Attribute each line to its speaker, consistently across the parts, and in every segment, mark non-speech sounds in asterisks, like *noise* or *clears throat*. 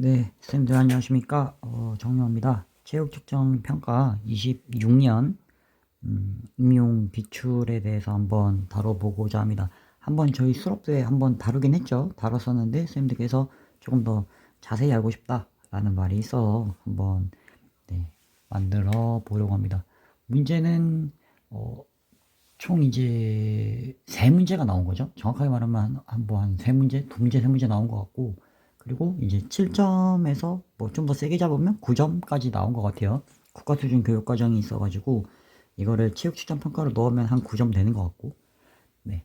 Speaker 1: 네, 쌤들 안녕하십니까? 어, 정유호입니다. 체육 측정 평가 26년 음, 임용 비출에 대해서 한번 다뤄보고자 합니다. 한번 저희 수업 때 한번 다루긴 했죠. 다뤘었는데 쌤들께서 조금 더 자세히 알고 싶다라는 말이 있어 한번 네, 만들어 보려고 합니다. 문제는 어, 총 이제 세 문제가 나온 거죠. 정확하게 말하면 한뭐한세 문제, 두 문제, 세 문제 나온 것 같고 그리고 이제 7점에서 뭐 좀 더 세게 잡으면 9점까지 나온 것 같아요. 국가 수준 교육 과정이 있어가지고 이거를 체육 추천 평가로 넣으면 한 9점 되는 것 같고 네.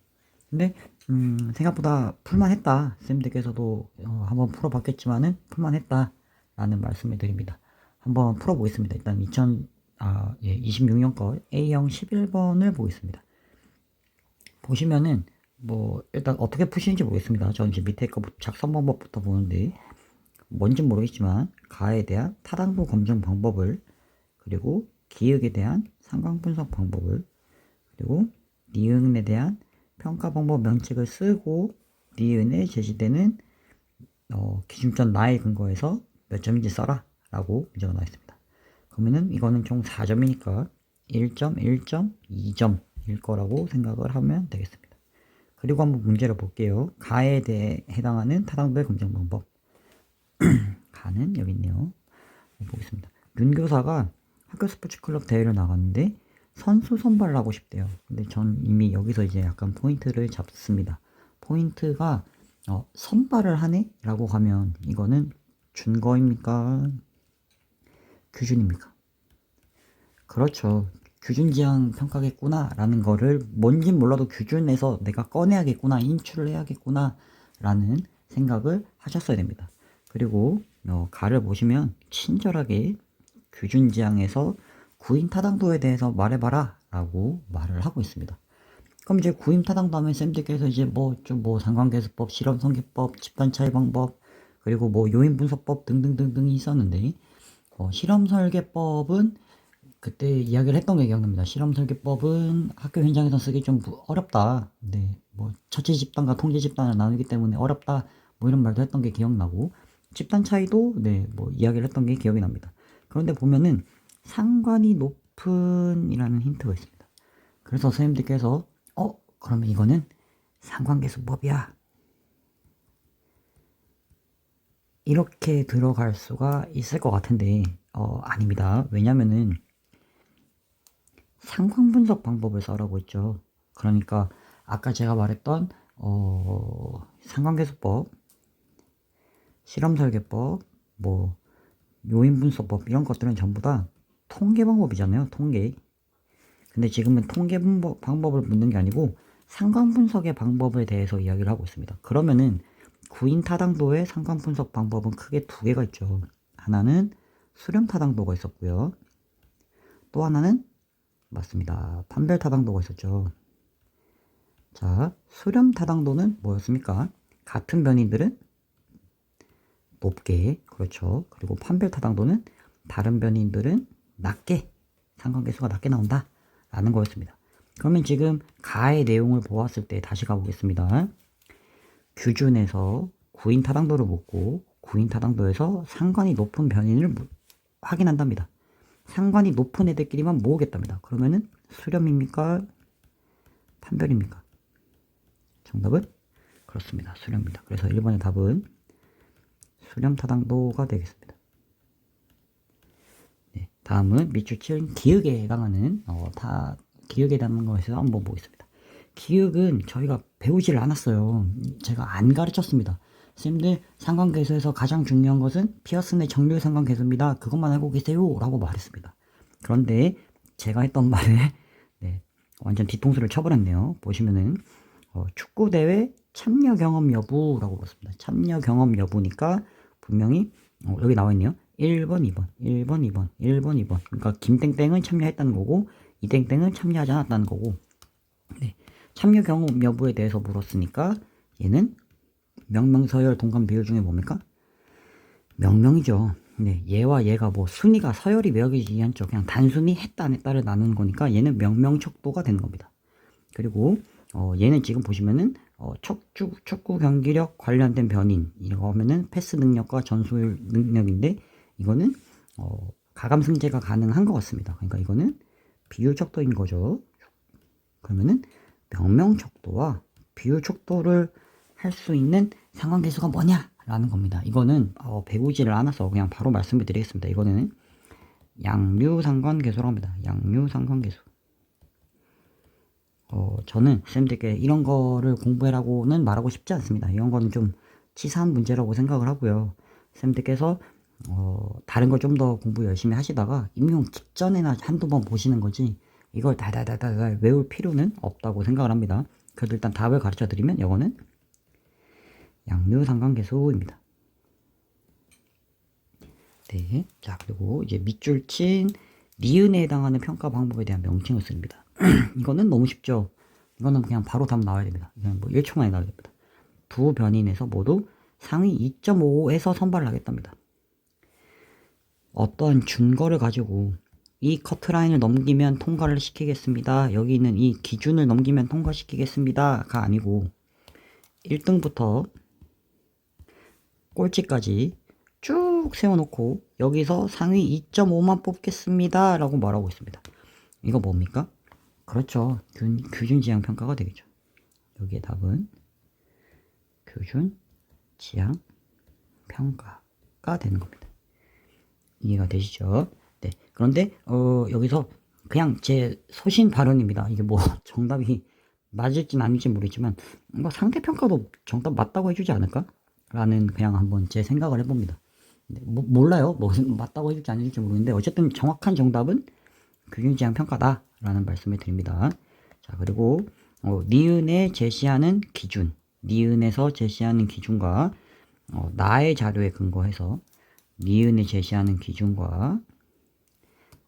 Speaker 1: 근데 음, 생각보다 풀만했다. 쌤들께서도 어, 한번 풀어봤겠지만은 풀만했다라는 말씀을 드립니다. 한번 풀어보겠습니다. 일단 2000 아, 예, 26년 거 A형 11번을 보겠습니다. 보시면은 뭐 일단 어떻게 푸시는지 모르겠습니다. 저 이제 밑에 거 작성 방법부터 보는데 뭔지 모르겠지만 가에 대한 타당도 검증 방법을 그리고 기역에 대한 상관 분석 방법을 그리고 니은에 대한 평가 방법 명책을 쓰고 니은에 제시되는 어, 기준점 나의 근거에서 몇 점인지 써라 라고 문제가 나와 있습니다. 그러면은 이거는 총 4점이니까 1점, 1점, 2점일 거라고 생각을 하면 되겠습니다. 그리고 한번 문제를 볼게요. 가에 대해 해당하는 타당도의 검증 방법. *clears throat* 가는 여기 있네요. 보겠습니다. 윤 교사가 학교 스포츠 클럽 대회를 나갔는데 선수 선발을 하고 싶대요. 근데 전 이미 여기서 이제 약간 포인트를 잡습니다. 포인트가 어, 선발을 하네? 라고 하면 이거는 준거입니까? 규준입니까? 그렇죠. 규준 지향 평가겠구나 라는 거를 뭔진 몰라도 규준에서 내가 꺼내야겠구나 인출을 해야겠구나 라는 생각을 하셨어야 됩니다. 그리고 어, 가를 보시면 친절하게 규준 지향에서 구인 타당도에 대해서 말해봐라 라고 말을 하고 있습니다. 그럼 이제 구인 타당도 하면 쌤들께서 이제 뭐좀뭐 상관계수법, 실험성기법, 집단차이 방법 그리고 뭐 요인분석법 등등등등이 있었는데 어, 실험설계법은 그때 이야기를 했던 게 기억납니다. 실험 설계법은 학교 현장에서 쓰기 좀 어렵다. 네, 뭐 처치 집단과 통제 집단을 나누기 때문에 어렵다. 뭐 이런 말도 했던 게 기억나고 집단 차이도 네, 뭐 이야기를 했던 게 기억이 납니다. 그런데 보면은 상관이 높은이라는 힌트가 있습니다. 그래서 선생님들께서 어 그러면 이거는 상관계수법이야. 이렇게 들어갈 수가 있을 것 같은데 어 아닙니다. 왜냐면은 상황 분석 방법을 써라고 했죠. 그러니까 아까 제가 말했던 어, 상관계수법, 실험설계법, 뭐 요인분석법 이런 것들은 전부 다 통계 방법이잖아요. 통계. 근데 지금은 통계 방법을 묻는 게 아니고 상관 분석의 방법에 대해서 이야기를 하고 있습니다. 그러면은 구인 타당도의 상관 분석 방법은 크게 두 개가 있죠. 하나는 수렴 타당도가 있었고요. 또 하나는 맞습니다. 판별 타당도가 있었죠. 자, 수렴 타당도는 뭐였습니까? 같은 변인들은 높게, 그렇죠. 그리고 판별 타당도는 다른 변인들은 낮게, 상관계수가 낮게 나온다. 라는 거였습니다. 그러면 지금 가의 내용을 보았을 때 다시 가보겠습니다. 규준에서 구인 타당도를 묻고 구인 타당도에서 상관이 높은 변인을 확인한답니다. 상관이 높은 애들끼리만 모으겠답니다. 그러면은 수렴입니까? 판별입니까? 정답은 그렇습니다. 수렴입니다. 그래서 1번의 답은 수렴 타당도가 되겠습니다. 네, 다음은 밑줄 치은 기역에 해당하는 어, 다 기역에 해당하는 것에서 한번 보겠습니다. 기역은 저희가 배우지를 않았어요. 제가 안 가르쳤습니다. 쌤들 상관계수에서 가장 중요한 것은 피어슨의 정률 상관계수입니다. 그것만 알고 계세요. 라고 말했습니다. 그런데 제가 했던 말에 네, 완전 뒤통수를 쳐버렸네요. 보시면은 어, 축구대회 참여 경험 여부라고 봤습니다. 참여 경험 여부니까 분명히 어, 여기 나와 있네요. 1번, 2번, 1번, 2번, 1번, 2번. 그러니까 김땡땡은 참여했다는 거고 이땡땡은 참여하지 않았다는 거고 네, 참여 경험 여부에 대해서 물었으니까 얘는 명명서열 동감 비율 중에 뭡니까? 명명이죠. 네, 얘와 얘가 뭐 순위가 서열이 매력이지 않죠. 그냥 단순히 했다 안 했다를 나누는 거니까 얘는 명명 척도가 되는 겁니다. 그리고 어, 얘는 지금 보시면은 어, 척주, 축구 경기력 관련된 변인 이거 하면은 패스 능력과 전술 능력인데 이거는 어, 가감 승제가 가능한 것 같습니다. 그러니까 이거는 비율 척도인 거죠. 그러면은 명명 척도와 비율 척도를 할 수 있는 상관계수가 뭐냐라는 겁니다. 이거는 어, 배우지를 않아서 그냥 바로 말씀을 드리겠습니다. 이거는 양류 상관계수라고 합니다. 양류 상관계수. 어, 저는 쌤들께 이런 거를 공부해라고는 말하고 싶지 않습니다. 이런 거는 좀 치사한 문제라고 생각을 하고요. 쌤들께서 어, 다른 걸 좀 더 공부 열심히 하시다가 임용 직전에나 한두 번 보시는 거지 이걸 다다다다 외울 필요는 없다고 생각을 합니다. 그래도 일단 답을 가르쳐 드리면 이거는 양류상관계수입니다. 네. 자, 그리고 이제 밑줄 친 니은에 해당하는 평가 방법에 대한 명칭을 씁니다. *clears throat* 이거는 너무 쉽죠. 이거는 그냥 바로 답 나와야 됩니다. 그냥 뭐 1초 만에 나와야 됩니다. 두 변인에서 모두 상위 2.5에서 선발을 하겠답니다. 어떤 준거를 가지고 이 커트라인을 넘기면 통과를 시키겠습니다. 여기 있는 이 기준을 넘기면 통과시키겠습니다 가 아니고 1등부터 꼴찌까지 쭉 세워놓고 여기서 상위 2.5만 뽑겠습니다 라고 말하고 있습니다 이거 뭡니까? 그렇죠 균, 규준 지향 평가가 되겠죠 여기에 답은 규준 지향 평가가 되는 겁니다 이해가 되시죠? 네 그런데 어, 여기서 그냥 제 소신 발언입니다 이게 뭐 *laughs* 정답이 맞을진 아닐지 모르겠지만 뭐 상대 평가도 정답 맞다고 해주지 않을까? 라는 그냥 한번 제 생각을 해봅니다. 네, 뭐, 몰라요. 뭐 맞다고 해줄지 아닐지 모르겠는데 어쨌든 정확한 정답은 균형지향 평가다라는 말씀을 드립니다. 자 그리고 어, 니은에 제시하는 기준, 니은에서 제시하는 기준과 어, 나의 자료에 근거해서 니은에 제시하는 기준과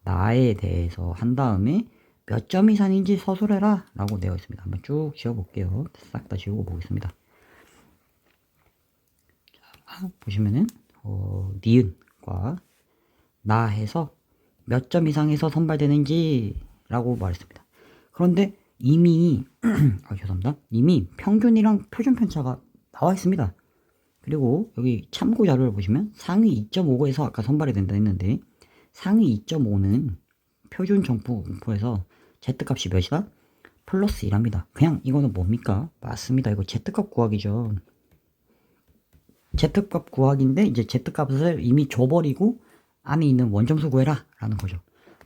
Speaker 1: 나에 대해서 한 다음에 몇 점 이상인지 서술해라 라고 되어 있습니다. 한번 쭉 지워볼게요. 싹 다 지우고 보겠습니다. 자, 보시면은 어, 니은과 나 해서 몇 점 이상에서 선발되는지 라고 말했습니다. 그런데 이미 *clears throat* 아 죄송합니다. 이미 평균이랑 표준 편차가 나와 있습니다. 그리고 여기 참고 자료를 보시면 상위 2.5에서 아까 선발이 된다 했는데 상위 2.5는 표준 정보에서 Z값이 몇이다? 플러스 1합니다. 그냥 이거는 뭡니까? 맞습니다. 이거 Z값 구하기죠. Z값 구하기인데 이제 Z값을 이미 줘버리고 안에 있는 원점수 구해라 라는 거죠.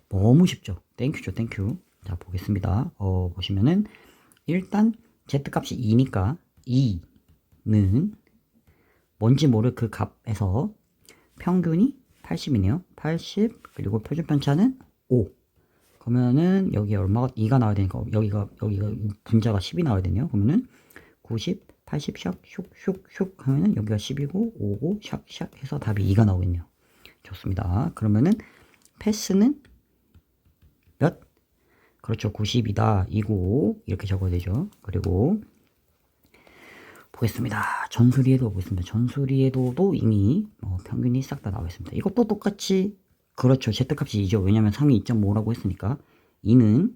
Speaker 1: 너무 쉽죠. 땡큐죠. 땡큐. 자 보겠습니다. 어, 보시면은 일단 Z값이 2니까 2는 뭔지 모를 그 값에서 평균이 80이네요. 80 그리고 표준 편차는 5. 그러면은 여기 얼마가 2가 나와야 되니까 여기가 여기가 분자가 10이 나와야 되네요. 그러면은 90 80 샥, 슉, 슉, 슉 하면은 여기가 10이고 5고 샥, 샥 해서 답이 2가 나오겠네요. 좋습니다. 그러면은 패스는 몇? 그렇죠. 90이다. 2고 이렇게 적어야 되죠. 그리고 보겠습니다. 전수리에도 보겠습니다. 전수리에도도 이미 어, 평균이 싹 다 나와 있습니다. 이것도 똑같이 그렇죠. Z값이 2죠. 왜냐면 상위 2.5라고 했으니까 2는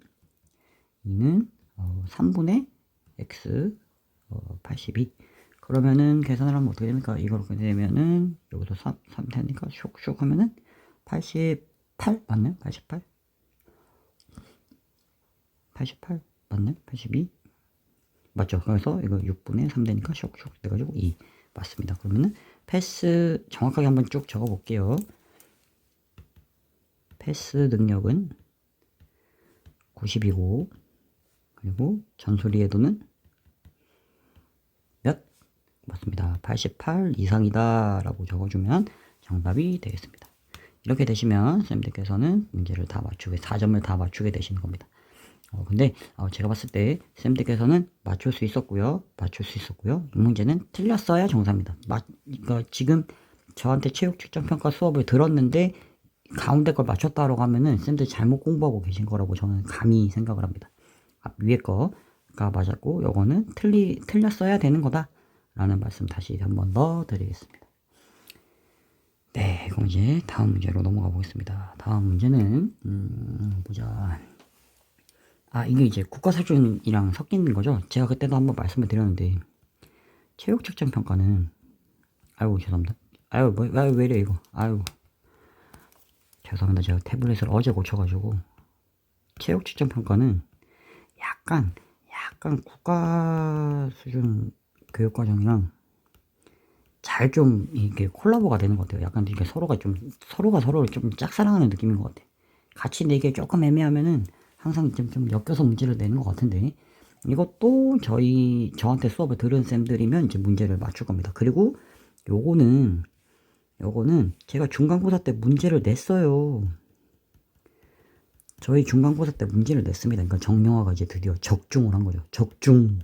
Speaker 1: 2는 어, 3분의 x 어, 82 그러면은 계산을 하면 어떻게 됩니까? 이걸 되면은 여기서 3, 3 되니까 슉슉 하면은 88 맞나요? 88 88 맞나요? 82 맞죠? 그래서 이거 6분의 3 되니까 슉슉 돼가지고 2 맞습니다. 그러면은 패스 정확하게 한번 쭉 적어 볼게요. 패스 능력은 90이고 그리고 전소리에도는 몇? 맞습니다. 88 이상이다 라고 적어주면 정답이 되겠습니다. 이렇게 되시면 쌤들께서는 문제를 다 맞추게 4점을 다 맞추게 되시는 겁니다. 어, 근데 어, 제가 봤을 때 쌤들께서는 맞출 수 있었고요. 맞출 수 있었고요. 이 문제는 틀렸어야 정답입니다. 마, 그러니까 지금 저한테 체육 측정 평가 수업을 들었는데 가운데 걸 맞췄다라고 하면은 쌤들 잘못 공부하고 계신 거라고 저는 감히 생각을 합니다. 앞 위에 거가 맞았고 요거는 틀리 틀렸어야 되는 거다 라는 말씀 다시 한 번 더 드리겠습니다. 네, 그럼 이제 다음 문제로 넘어가 보겠습니다. 다음 문제는 음, 보자. 아 이게 이제 국가 수준이랑 섞이는 거죠. 제가 그때도 한번 말씀을 드렸는데 체육 측정 평가는 아이고 죄송합니다. 아유 뭐 아유 왜 이래 이거 아유 죄송합니다. 제가 태블릿을 어제 고쳐가지고 체육 측정 평가는 약간 약간 국가 수준 교육 과정이랑 잘 좀 이게 콜라보가 되는 것 같아요. 약간 이게 서로가 좀 서로가 서로를 좀 짝사랑하는 느낌인 것 같아. 같이 내게 조금 애매하면은 항상 좀, 좀 엮여서 문제를 내는 것 같은데 이것도 저희 저한테 수업을 들은 쌤들이면 이제 문제를 맞출 겁니다. 그리고 요거는 요거는 제가 중간고사 때 문제를 냈어요. 저희 중간고사 때 문제를 냈습니다. 그러니까 정영화가 이제 드디어 적중을 한 거죠. 적중.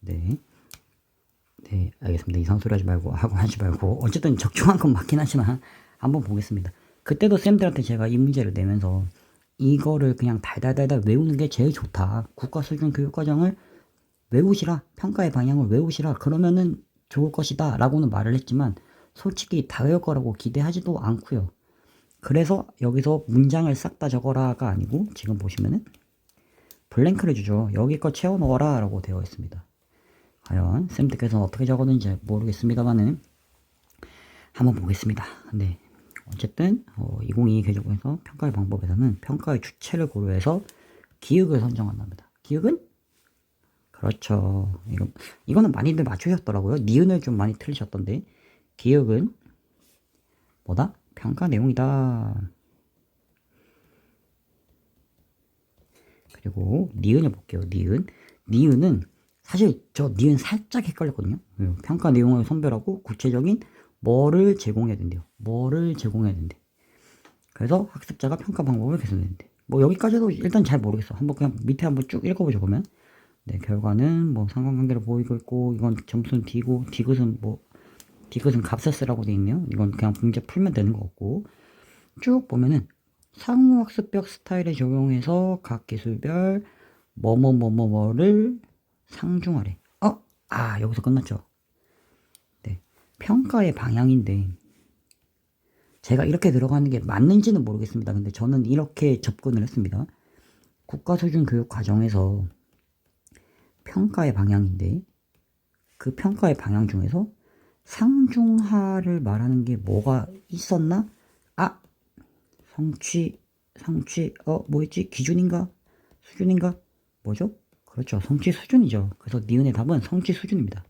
Speaker 1: 네. 네, 알겠습니다. 이상 소리 하지 말고, 하고 하지 말고. 어쨌든 적중한 건 맞긴 하지만, 한번 보겠습니다. 그때도 쌤들한테 제가 이 문제를 내면서, 이거를 그냥 달달달달 외우는 게 제일 좋다. 국가 수준 교육과정을 외우시라. 평가의 방향을 외우시라. 그러면은 좋을 것이다. 라고는 말을 했지만, 솔직히 다 외울 거라고 기대하지도 않고요 그래서 여기서 문장을 싹 다 적어라가 아니고, 지금 보시면은, 블랭크를 주죠. 여기 거 채워 넣어라. 라고 되어 있습니다. 과연 쌤들께서는 어떻게 적었는지 모르겠습니다만은 한번 보겠습니다. 네. 어쨌든 어, 2022 교육에서 평가의 방법에서는 평가의 주체를 고려해서 기획을 선정한답니다. 기획은 그렇죠. 이거, 이거는 많이들 맞추셨더라고요. 니은을 좀 많이 틀리셨던데 기획은 뭐다? 평가 내용이다. 그리고 니은을 볼게요. 니은. 니은은 사실 저 니은 살짝 헷갈렸거든요. 음, 평가 내용을 선별하고 구체적인 뭐를 제공해야 된대요. 뭐를 제공해야 된대. 그래서 학습자가 평가 방법을 개선된대. 뭐 여기까지도 일단 잘 모르겠어. 한번 그냥 밑에 한번 쭉 읽어보죠 보면. 네, 결과는 뭐 상관관계를 보이고 있고 이건 점수는 D고 디귿은 뭐 디귿은 값을 쓰라고 돼 있네요. 이건 그냥 문제 풀면 되는 거 같고 쭉 보면은 상호 학습적 스타일에 적용해서 각 기술별 뭐뭐뭐뭐뭐를 상중하래. 어? 아, 여기서 끝났죠. 네. 평가의 방향인데, 제가 이렇게 들어가는 게 맞는지는 모르겠습니다. 근데 저는 이렇게 접근을 했습니다. 국가 수준 교육 과정에서 평가의 방향인데, 그 평가의 방향 중에서 상중하를 말하는 게 뭐가 있었나? 아! 성취, 성취, 어, 뭐였지? 기준인가? 수준인가? 뭐죠? 그렇죠. 성취 수준이죠. 그래서 니은의 답은 성취 수준입니다.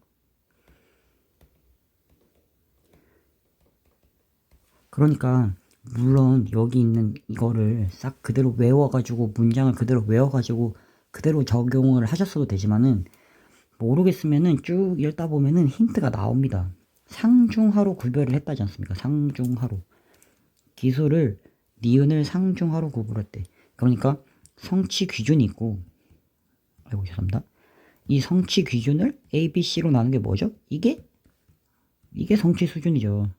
Speaker 1: 그러니까 물론 여기 있는 이거를 싹 그대로 외워가지고 문장을 그대로 외워가지고 그대로 적용을 하셨어도 되지만은 모르겠으면은 쭉 읽다 보면은 힌트가 나옵니다. 상중하로 구별을 했다지 않습니까? 상중하로 기술을 니은을 상중하로 구분했대. 그러니까 성취 기준이 있고 아이고 죄송합니다. 이 성취 기준을 A, B, C로 나눈 게 뭐죠? 이게 이게 성취 수준이죠.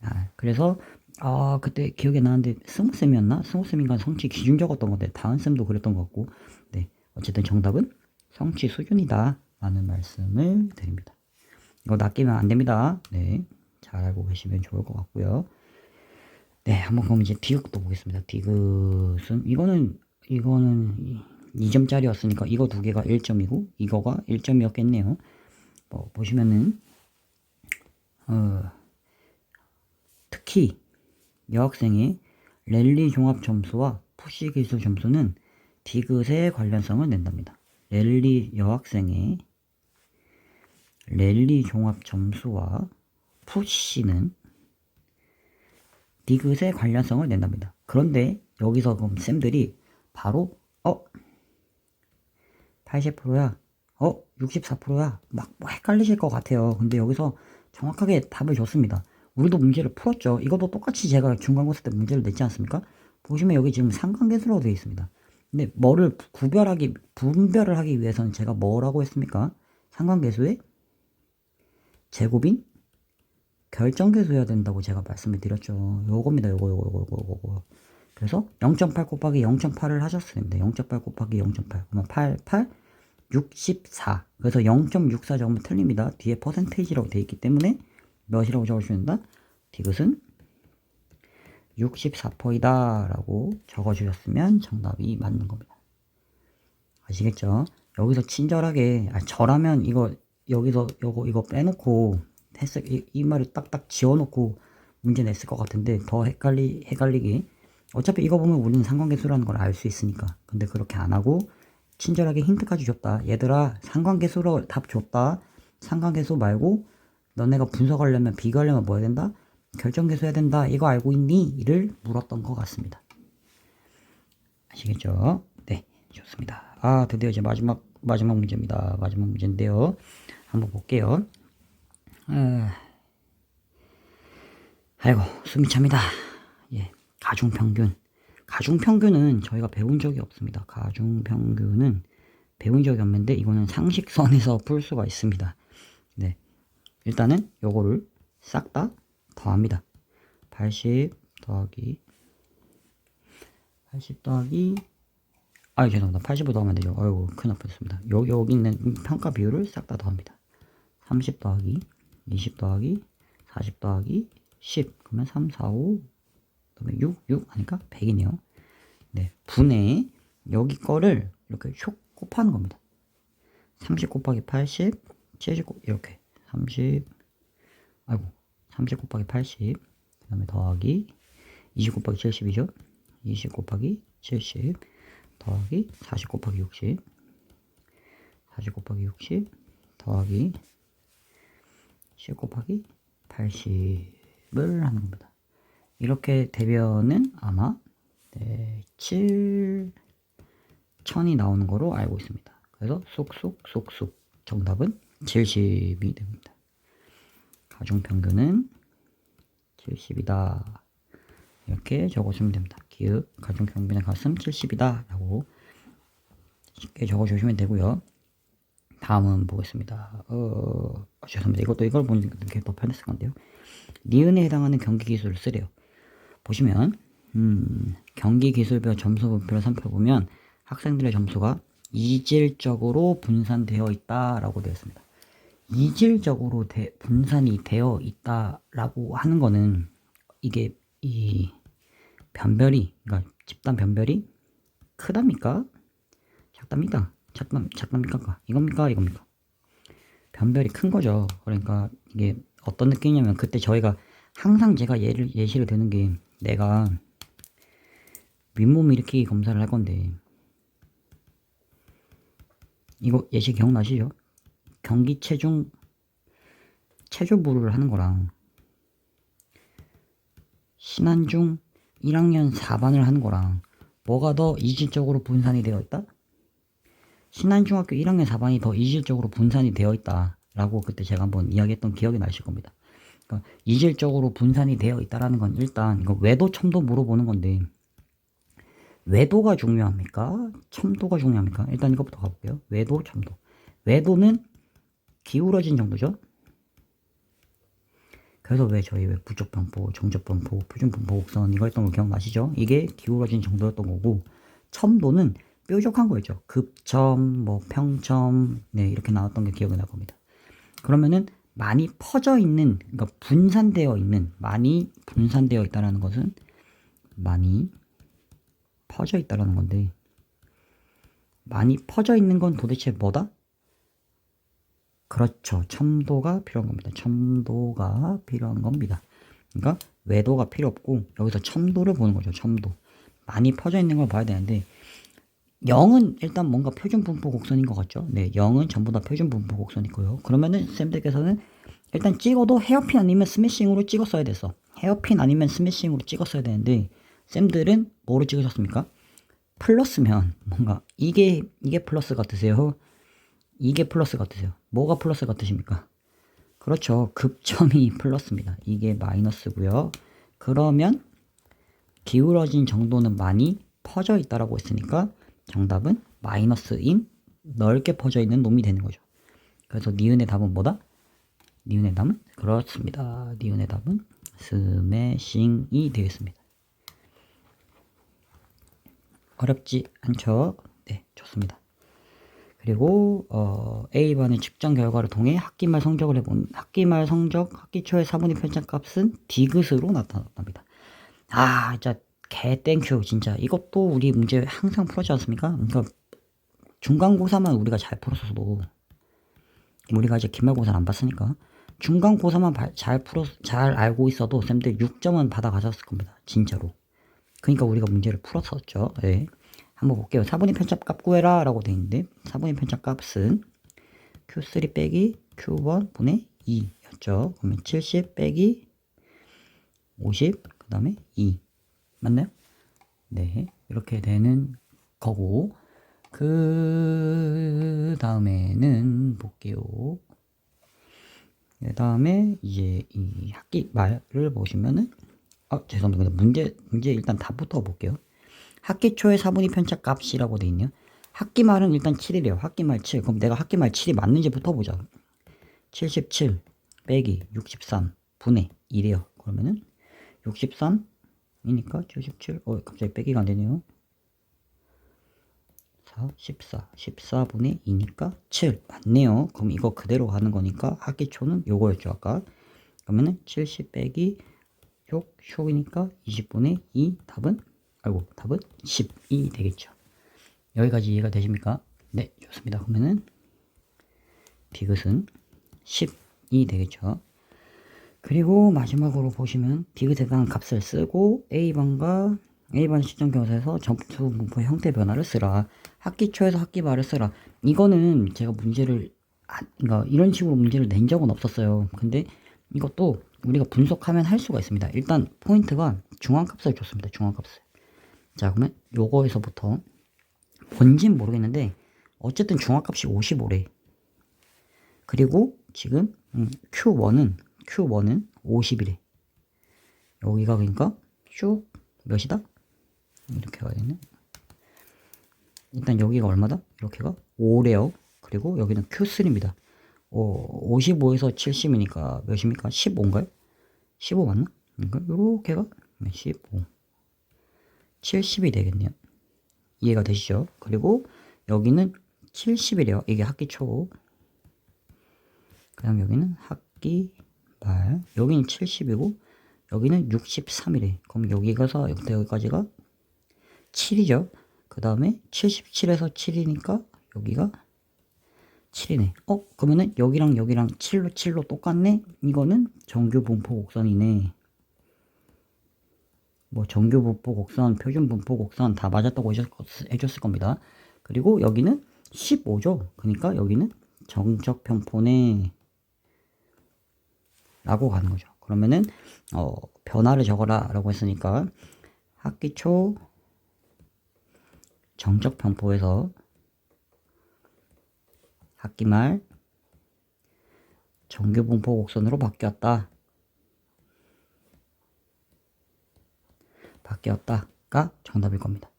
Speaker 1: 아, 그래서 아 그때 기억이 나는데 스무쌤이었나? 스무쌤인가 성취 기준 적었던 건데 다은 쌤도 그랬던 것 같고 네 어쨌든 정답은 성취 수준이다 라는 말씀을 드립니다. 이거 낚이면 안 됩니다. 네. 잘 알고 계시면 좋을 것 같고요. 네, 한번 그럼 이제 디귿도 보겠습니다. 디귿은 이거는 이거는 2점짜리였으니까 이거 두 개가 1점이고 이거가 1점이었겠네요. 뭐 보시면은 어, 특히 여학생의 랠리 종합 점수와 푸시 기술 점수는 디귿의 관련성을 낸답니다. 랠리 여학생의 랠리 종합 점수와 푸시는 디귿의 관련성을 낸답니다. 그런데 여기서 그럼 쌤들이 바로 어 80%야 어 64%야 막 뭐 헷갈리실 것 같아요. 근데 여기서 정확하게 답을 줬습니다. 우리도 문제를 풀었죠. 이것도 똑같이 제가 중간고사 때 문제를 냈지 않습니까? 보시면 여기 지금 상관계수라고 되어 있습니다. 근데 뭐를 구별하기 분별을 하기 위해서는 제가 뭐라고 했습니까? 상관계수의 제곱인 결정계수여야 된다고 제가 말씀을 드렸죠. 요겁니다. 요거 요거 요거 요거 요거. 그래서 0.8 곱하기 0.8을 하셨습니다. 0.8 곱하기 0.8 그러면 8 8 64 그래서 0.64 적으면 틀립니다. 뒤에 퍼센테이지라고 되어 있기 때문에 몇이라고 적어주셔야 된다? 디귿은 64%이다 라고 적어주셨으면 정답이 맞는 겁니다. 아시겠죠? 여기서 친절하게 아, 저라면 이거 여기서 요거 이거 빼놓고 했을 이, 이 말을 딱딱 지워놓고 문제 냈을 것 같은데 더 헷갈리 헷갈리게 어차피 이거 보면 우리는 상관계수라는 걸 알 수 있으니까 근데 그렇게 안 하고 친절하게 힌트까지 줬다. 얘들아 상관계수로 답 줬다. 상관계수 말고 너네가 분석하려면 비교하려면 뭐 해야 된다? 결정계수 해야 된다. 이거 알고 있니? 이를 물었던 것 같습니다. 아시겠죠? 네 좋습니다. 아 드디어 이제 마지막 마지막 문제입니다. 마지막 문제인데요. 한번 볼게요. 아, 아이고 숨이 찹니다. 예 가중 평균 가중평균은 저희가 배운 적이 없습니다. 가중평균은 배운 적이 없는데 이거는 상식선에서 *laughs* 풀 수가 있습니다. 네. 일단은 요거를 싹 다 더합니다. 80 더하기 80 더하기 아 죄송합니다. 80을 더하면 안 되죠. 아이고 큰일 날 뻔했습니다. 요, 여기 있는 이 평가 비율을 싹 다 더합니다. 30 더하기 20 더하기 40 더하기 10 그러면 3 4 5 그다음에 6 6 하니까? 100이네요 네 분의 여기 거를 이렇게 슉 곱하는 겁니다. 30 곱하기 80 70 곱, 이렇게. 30 아이고 30 곱하기 80 그 다음에 더하기 20 곱하기 70이죠? 20 곱하기 70 더하기 40 곱하기 60 40 곱하기 60 더하기 10 곱하기 80을 하는 겁니다. 이렇게 되면은 아마 네, 7 천이 나오는 거로 알고 있습니다 그래서 쏙쏙 쏙쏙 정답은 70이 됩니다 가중평균은 70이다. 이렇게 적어주시면 됩니다. 기읍 가중평균의 값은 70이다. 라고 쉽게 적어주시면 되고요. 다음은 보겠습니다. 어, 아, 죄송합니다. 이것도 이걸 보는 게더 편했을 건데요. 니은에 해당하는 경기 기술을 쓰래요. 보시면 음, 경기 기술별 점수 분표를 살펴보면 학생들의 점수가 이질적으로 분산되어 있다라고 되어 있습니다. 이질적으로 대, 분산이 되어 있다라고 하는 거는 이게 이 변별이 그러니까 집단 변별이 크답니까? 작답니까? 작답 작답니까? 이겁니까? 이겁니까? 변별이 큰 거죠. 그러니까 이게 어떤 느낌이냐면 그때 저희가 항상 제가 예를 예시를 드는 게 내가 윗몸 일으키기 검사를 할 건데 이거 예시 기억나시죠? 경기 체중 체조부를 하는 거랑 신한중 1학년 4반을 하는 거랑 뭐가 더 이질적으로 분산이 되어 있다? 신한중학교 1학년 4반이 더 이질적으로 분산이 되어 있다 라고 그때 제가 한번 이야기했던 기억이 나실 겁니다 그러니까 이질적으로 분산이 되어 있다라는 건 일단 이거 외도 첨도 물어보는 건데 외도가 중요합니까? 첨도가 중요합니까? 일단 이것부터 가볼게요 외도 첨도 외도는 기울어진 정도죠. 그래서 왜 저희 왜 부적변포, 정적변포, 표준변포 곡선 이거 했던 거 기억나시죠? 이게 기울어진 정도였던 거고 첨도는 뾰족한 거였죠. 급점, 뭐 평점, 네 이렇게 나왔던 게 기억이 날 겁니다. 그러면은 많이 퍼져 있는, 그러니까 분산되어 있는, 많이 분산되어 있다라는 것은 많이 퍼져 있다라는 건데 많이 퍼져 있는 건 도대체 뭐다? 그렇죠. 첨도가 필요한 겁니다. 첨도가 필요한 겁니다. 그러니까 외도가 필요 없고 여기서 첨도를 보는 거죠. 첨도. 많이 퍼져 있는 걸 봐야 되는데 0은 일단 뭔가 표준 분포 곡선인 것 같죠. 네, 0은 전부 다 표준 분포 곡선이고요. 그러면은 쌤들께서는 일단 찍어도 헤어핀 아니면 스매싱으로 찍었어야 됐어. 헤어핀 아니면 스매싱으로 찍었어야 되는데 쌤들은 뭐로 찍으셨습니까? 플러스면 뭔가 이게 이게 플러스 같으세요? 이게 플러스 같으세요? 뭐가 플러스 같으십니까? 그렇죠. 급점이 *laughs* 플러스입니다. 이게 마이너스고요. 그러면 기울어진 정도는 많이 퍼져 있다라고 했으니까 정답은 마이너스인 넓게 퍼져 있는 놈이 되는 거죠. 그래서 니은의 답은 뭐다? 니은의 답은 그렇습니다. 니은의 답은 스매싱이 되겠습니다. 어렵지 않죠? 네, 좋습니다. 그리고 어, A반의 측정 결과를 통해 학기 말 성적을 해본 학기 말 성적 학기 초의 사분의 편차값은 디귿으로 나타났답니다. 아, 진짜 개 땡큐 진짜. 이것도 우리 문제 항상 풀었지 않습니까? 그러니까 중간고사만 우리가 잘 풀었어도 우리가 이제 기말고사를 안 봤으니까 중간고사만 바- 잘 풀어 잘 알고 있어도 쌤들 6점은 받아가셨을 겁니다. 진짜로. 그러니까 우리가 문제를 풀었었죠. 예. 한번 볼게요. 4분의 편차값 구해라 라고 돼 있는데 4분의 편차값은 Q3 빼기 Q1 분의 2였죠. 그러면 70 빼기 50, 그 다음에 2. 맞나요? 네. 이렇게 되는 거고, 그 다음에는 볼게요. 그 다음에 이제 이 학기 말을 보시면은, 아, 죄송합니다. 문제, 문제 일단 답부터 볼게요. 학기 초에 4분의 편차 값이라고 돼 있네요. 학기 말은 일단 7이래요. 학기 말 7. 그럼 내가 학기 말 7이 맞는지부터 보자. 77 빼기 63 분의 1이에요. 그러면은 63이니까 77. 어, 갑자기 빼기가 안 되네요. 4, 14. 14분의 2니까 7. 맞네요. 그럼 이거 그대로 가는 거니까 학기 초는 요거였죠, 아까. 그러면은 70 빼기 6, 6이니까 20분의 2. 답은? 아이고, 답은 10이 되겠죠. 여기까지 이해가 되십니까? 네, 좋습니다. 그러면은 디귿은 10이 되겠죠. 그리고 마지막으로 보시면 디귿에 대한 값을 쓰고 A반과 A반 시점 교사에서 점수 분포 형태 변화를 쓰라. 학기 초에서 학기 말을 쓰라. 이거는 제가 문제를 아, 그러니까 이런 식으로 문제를 낸 적은 없었어요. 근데 이것도 우리가 분석하면 할 수가 있습니다. 일단 포인트가 중앙값을 줬습니다. 중앙값을. 자, 그러면 요거에서부터 뭔진 모르겠는데 어쨌든 중앙값이 55래. 그리고 지금 음, Q1은 Q1은 50이래. 여기가 그러니까 쭉 몇이다? 이렇게 가야겠네. 일단 여기가 얼마다? 이렇게가 5래요. 그리고 여기는 Q3입니다. 어, 55에서 70이니까 몇입니까? 15인가요? 15 맞나? 그러니까 요렇게가 15. 70이 되겠네요. 이해가 되시죠? 그리고 여기는 70이래요. 이게 학기 초. 그 다음 여기는 학기 말. 여기는 70이고, 여기는 63이래. 그럼 여기 가서 여기까지가 7이죠. 그 다음에 77에서 7이니까 여기가 7이네. 어? 그러면은 여기랑 여기랑 7로 7로 똑같네? 이거는 정규 분포 곡선이네. 뭐 정규 분포 곡선, 표준 분포 곡선 다 맞았다고 해줬- 해줬을 겁니다. 그리고 여기는 15죠. 그러니까 여기는 정적 편포네. 라고 가는 거죠. 그러면은 어, 변화를 적어라 라고 했으니까 학기 초 정적 편포에서 학기 말 정규 분포 곡선으로 바뀌었다. 바뀌었다가 정답일 겁니다.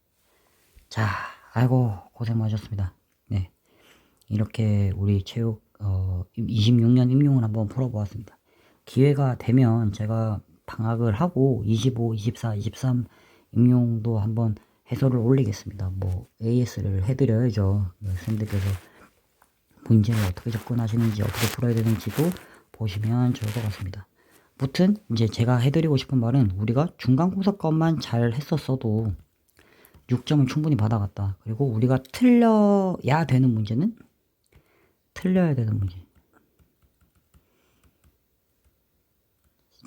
Speaker 1: 자, 아이고 고생 많으셨습니다. 네, 이렇게 우리 체육 어, 26년 임용을 한번 풀어보았습니다. 기회가 되면 제가 방학을 하고 25, 24, 23 임용도 한번 해설을 올리겠습니다. 뭐 AS를 해드려야죠. 선생님들께서 문제를 어떻게 접근하시는지 어떻게 풀어야 되는지도 보시면 좋을 것 같습니다. 무튼 이제 제가 해드리고 싶은 말은 우리가 중간고사 것만 잘 했었어도 6점은 충분히 받아갔다. 그리고 우리가 틀려야 되는 문제는 틀려야 되는 문제.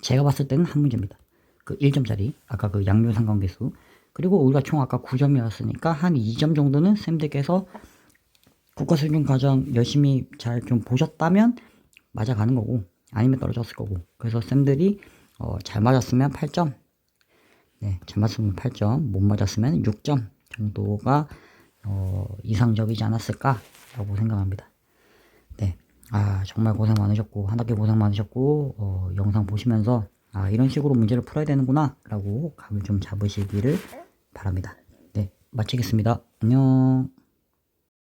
Speaker 1: 제가 봤을 때는 한 문제입니다. 그 1점짜리 아까 그 양료 상관계수 그리고 우리가 총 아까 9점이었으니까 한 2점 정도는 쌤들께서 국가 수준 과정 열심히 잘 좀 보셨다면 맞아가는 거고 아니면 떨어졌을 거고. 그래서 쌤들이 어, 잘 맞았으면 8점. 네, 잘 맞았으면 8점. 못 맞았으면 6점 정도가 어, 이상적이지 않았을까 라고 생각합니다. 네, 아 정말 고생 많으셨고 한 학기 고생 많으셨고 어, 영상 보시면서 아 이런 식으로 문제를 풀어야 되는구나 라고 감을 좀 잡으시기를 바랍니다. 네 마치겠습니다. 안녕